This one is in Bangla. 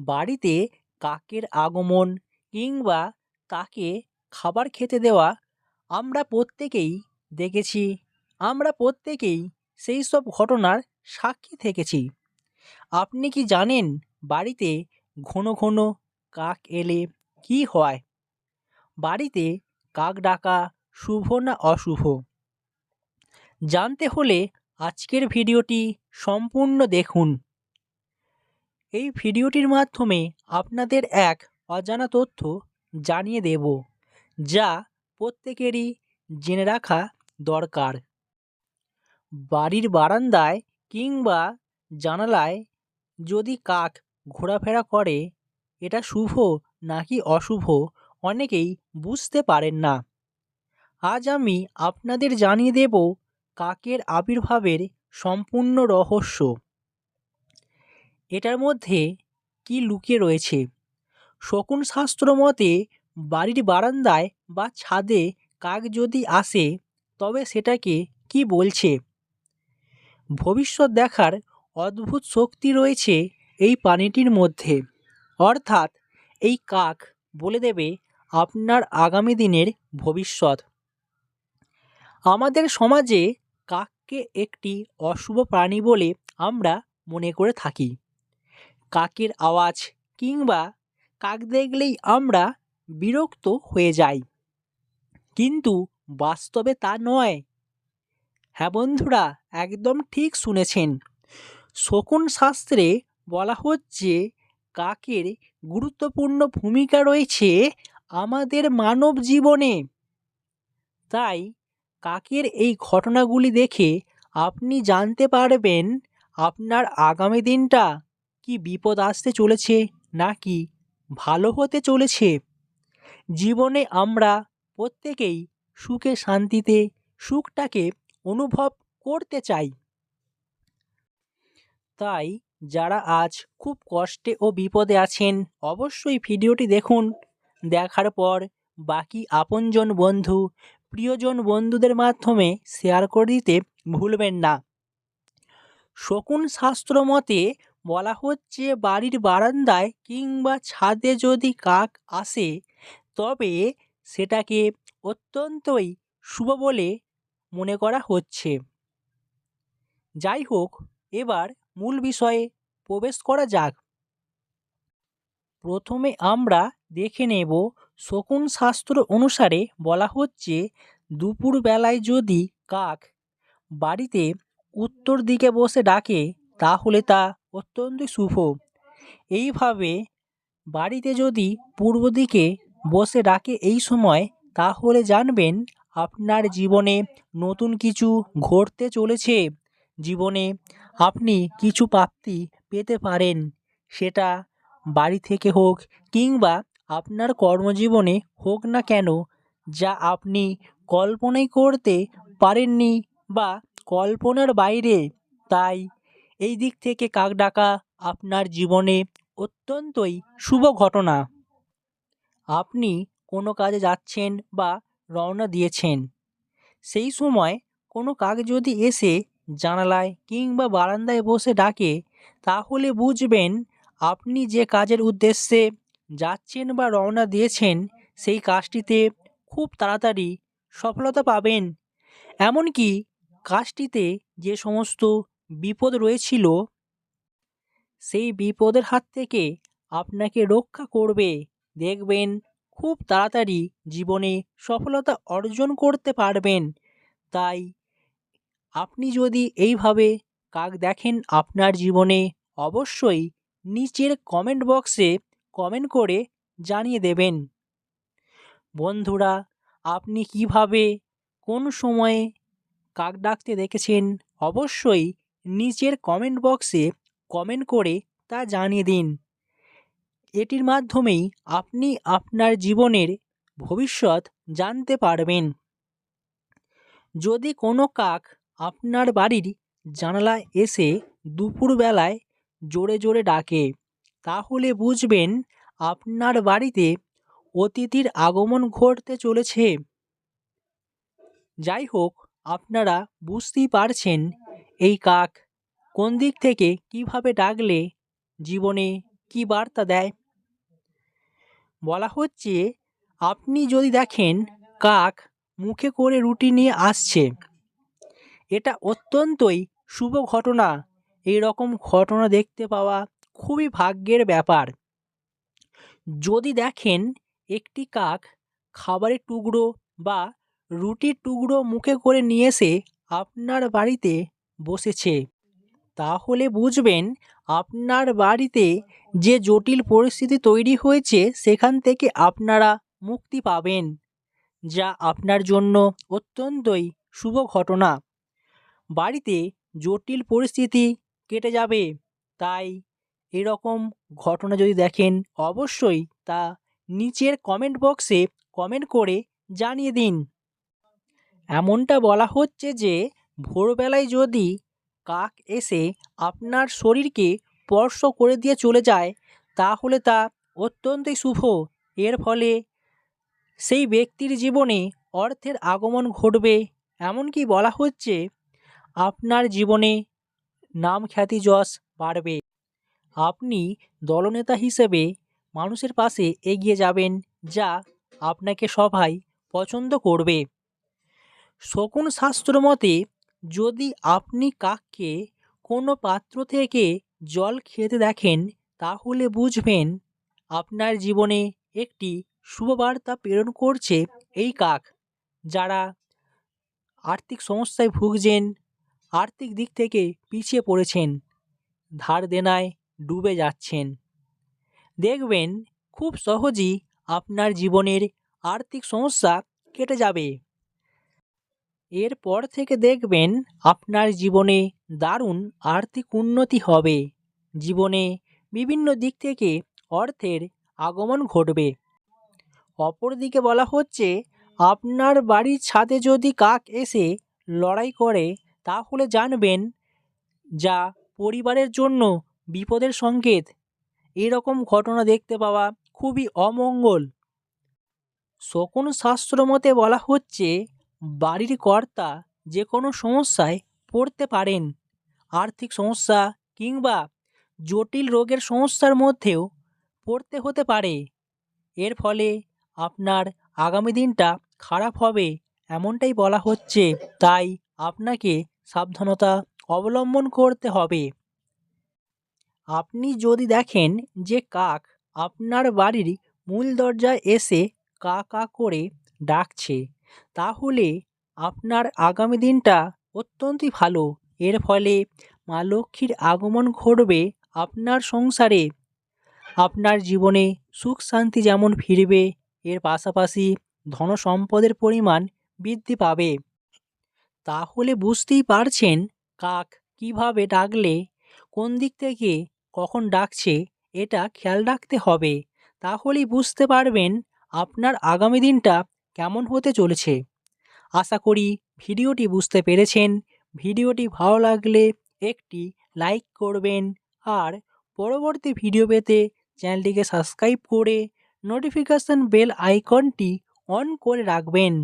বাড়িতে কাকের আগমন কিংবা তাকে খাবার খেতে দেওয়া আমরা প্রত্যেকেই দেখেছি। আমরা প্রত্যেকেই সেই সব ঘটনার সাক্ষী থেকেছি। আপনি কি জানেন বাড়িতে ঘন ঘন কাক এলে কী হয়? বাড়িতে কাক ডাকা শুভ না অশুভ? জানতে হলে আজকের ভিডিওটি সম্পূর্ণ দেখুন। এই ভিডিওটির মাধ্যমে আপনাদের এক অজানা তথ্য জানিয়ে দেব, যা প্রত্যেকেরই জেনে রাখা দরকার। বাড়ির বারান্দায় কিংবা জানালায় যদি কাক ঘোরাফেরা করে, এটা শুভ নাকি অশুভ অনেকেই বুঝতে পারেন না। আজ আমি আপনাদের জানিয়ে দেব কাকের আবির্ভাবের সম্পূর্ণ রহস্য। এটার মধ্যে কি লুকিয়ে রয়েছে? শকুন শাস্ত্র মতে, বাড়ির বারান্দায় বা ছাদে কাক যদি আসে, তবে সেটাকে কি বলছে? ভবিষ্যৎ দেখার অদ্ভুত শক্তি রয়েছে এই প্রাণীটির মধ্যে। অর্থাৎ, এই কাক বলে দেবে আপনার আগামী দিনের ভবিষ্যৎ। আমাদের সমাজে কাককে একটি অশুভ প্রাণী বলে আমরা মনে করে থাকি। কাকের আওয়াজ কিংবা কাক দেখলেই আমরা বিরক্ত হয়ে যাই। কিন্তু বাস্তবে তা নয়। হ্যাঁ বন্ধুরা, একদম ঠিক শুনেছেন। শকুন শাস্ত্রে বলা হচ্ছে, কাকের গুরুত্বপূর্ণ ভূমিকা রয়েছে আমাদের মানব জীবনে। তাই কাকের এই ঘটনাগুলি দেখে আপনি জানতে পারবেন আপনার আগামী দিনটা কি বিপদ আসতে চলেছে নাকি ভালো হতে চলেছে? জীবনে আমরা প্রত্যেকেই সুখে শান্তিতে সুখটাকে অনুভব করতে চাই। তাই যারা আজ খুব কষ্টে ও বিপদে আছেন, অবশ্যই ভিডিওটি দেখুন। দেখার পর বাকি আপনজন বন্ধু, প্রিয়জন বন্ধুদের মাধ্যমে শেয়ার করে দিতে ভুলবেন না। শকুন শাস্ত্র মতে বলা হচ্ছে বাড়ির বারান্দায় কিংবা ছাদে যদি কাক আসে, তবে সেটাকে অত্যন্তই শুভ বলে মনে করা হচ্ছে। যাই হোক এবার মূল বিষয়ে প্রবেশ করা যাক। প্রথমে আমরা দেখে নেব শকুন শাস্ত্র অনুসারে বলা হচ্ছে দুপুরবেলায় যদি কাক বাড়িতে উত্তর দিকে বসে ডাকে, তাহলে তা অত্যন্ত শুভ। এইভাবে বাড়িতে যদি পূর্ব দিকে বসে ডাকে এই সময়, তাহলে জানবেন আপনার জীবনে নতুন কিছু ঘটতে চলেছে। জীবনে আপনি কিছু প্রাপ্তি পেতে পারেন। সেটা বাড়ি থেকে হোক কিংবা আপনার কর্মজীবনে হোক না কেন, যা আপনি কল্পনাই করতে পারেননি বা কল্পনার বাইরে। তাই এই দিক থেকে কাক ডাকা আপনার জীবনে অত্যন্তই শুভ ঘটনা। আপনি কোনো কাজে যাচ্ছেন বা রওনা দিয়েছেন, সেই সময় কোনো কাক যদি এসে জানালায় কিংবা বারান্দায় বসে ডাকে, তাহলে বুঝবেন আপনি যে কাজের উদ্দেশ্যে যাচ্ছেন বা রওনা দিয়েছেন, সেই কাজটিতে খুব তাড়াতাড়ি সফলতা পাবেন। এমনকি কাজটিতে যে সমস্ত বিপদ রয়েছিল, সেই বিপদের হাত থেকে আপনাকে রক্ষা করবে। দেখবেন, খুব তাড়াতাড়ি জীবনে সফলতা অর্জন করতে পারবেন। তাই আপনি যদি এইভাবে কাক দেখেন আপনার জীবনে, অবশ্যই নিচের কমেন্ট বক্সে কমেন্ট করে জানিয়ে দেবেন। বন্ধুরা, আপনি কীভাবে, কোন সময়ে কাক ডাকতে দেখেছেন? অবশ্যই নিচের কমেন্ট বক্সে কমেন্ট করে তা জানিয়ে দিন। এটির মাধ্যমেই আপনি আপনার জীবনের ভবিষ্যৎ জানতে পারবেন। যদি কোনো কাক আপনার বাড়ির জানালায় এসে দুপুরবেলায় জোরে জোরে ডাকে, তাহলে বুঝবেন আপনার বাড়িতে অতিথির আগমন ঘটতে চলেছে। যাই হোক, আপনারা বুঝতেই পারছেন এই কাক কোন দিক থেকে কীভাবে ডাকলে জীবনে কী বার্তা দেয়? বলা হচ্ছে, আপনি যদি দেখেন কাক মুখে করে রুটি নিয়ে আসছে, এটা অত্যন্তই শুভ ঘটনা। এই রকম ঘটনা দেখতে পাওয়া খুবই ভাগ্যের ব্যাপার। যদি দেখেন একটি কাক খাবারের টুকরো বা রুটির টুকরো মুখে করে নিয়ে এসে আপনার বাড়িতে বসেছে। তাহলে বুঝবেন, আপনার বাড়িতে যে জটিল পরিস্থিতি তৈরি হয়েছে, সেখান থেকে আপনারা মুক্তি পাবেন, যা আপনার জন্য অত্যন্তই শুভ ঘটনা। বাড়িতে জটিল পরিস্থিতি কেটে যাবে, তাই এরকম ঘটনা যদি দেখেন, অবশ্যই তা নিচের কমেন্ট বক্সে কমেন্ট করে জানিয়ে দিন। এমনটা বলা হচ্ছে যে ভোরবেলায় যদি কাক এসে আপনার শরীরকে স্পর্শ করে দিয়ে চলে যায়, তাহলে তা অত্যন্তই শুভ। এর ফলে সেই ব্যক্তির জীবনে অর্থের আগমন ঘটবে, এমনকি বলা হচ্ছে আপনার জীবনে নাম খ্যাতি যশ বাড়বে। আপনি দলনেতা হিসেবে মানুষের পাশে এগিয়ে যাবেন, যা আপনাকে সবাই পছন্দ করবে। শকুন শাস্ত্র মতে যদি আপনি কাককে কোনো পাত্র থেকে জল খেতে দেখেন, তাহলে বুঝবেন আপনার জীবনে একটি শুভবার্তা প্রেরণ করছে এই কাক, যারা আর্থিক সমস্যায় ভুগছেন, আর্থিক দিক থেকে পিছিয়ে পড়েছেন, ধার দেনায় ডুবে যাচ্ছেন। দেখবেন, খুব সহজেই আপনার জীবনের আর্থিক সমস্যা কেটে যাবে। এরপর থেকে দেখবেন আপনার জীবনে দারুণ আর্থিক উন্নতি হবে। জীবনে বিভিন্ন দিক থেকে অর্থের আগমন ঘটবে। অপরদিকে বলা হচ্ছে, আপনার বাড়ির ছাদে যদি কাক এসে লড়াই করে, তাহলে জানবেন যা পরিবারের জন্য বিপদের সংকেত। এরকম ঘটনা দেখতে পাওয়া খুবই অমঙ্গল। শকুন শাস্ত্র মতে বলা হচ্ছে বাড়ির কর্তা যে কোনো সমস্যায় পড়তে পারেন। আর্থিক সমস্যা কিংবা জটিল রোগের সমস্যার মধ্যেও পড়তে হতে পারে। এর ফলে আপনার আগামী দিনটা খারাপ হবে এমনটাই বলা হচ্ছে। তাই আপনাকে সাবধানতা অবলম্বন করতে হবে। আপনি যদি দেখেন যে কাক আপনার বাড়ির মূল দরজায় এসে কা কা করে ডাকছে তাহলে আপনার আগামী দিনটা অত্যন্তই ভালো। এর ফলে মা লক্ষ্মীর আগমন ঘটবে আপনার সংসারে। আপনার জীবনে সুখ শান্তি যেমন ফিরবে, এর পাশাপাশি ধন সম্পদের পরিমাণ বৃদ্ধি পাবে। তাহলে বুঝতেই পারছেন কাক কীভাবে ডাকলে, কোন দিক থেকে কখন ডাকছে, এটা খেয়াল রাখতে হবে। তাহলেই বুঝতে পারবেন আপনার আগামী দিনটা কেমন হতে চলেছে? আশা করি ভিডিওটি বুঝতে পেরেছেন। ভিডিওটি ভালো লাগলে একটি লাইক করবেন আর পরবর্তী ভিডিও পেতে চ্যানেলটিকে সাবস্ক্রাইব করে নোটিফিকেশান বেল আইকনটি অন করে রাখবেন।